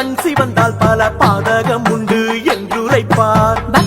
பன்சி வந்தால் பல பாதகம் உண்டு என்றுரைப்பார்.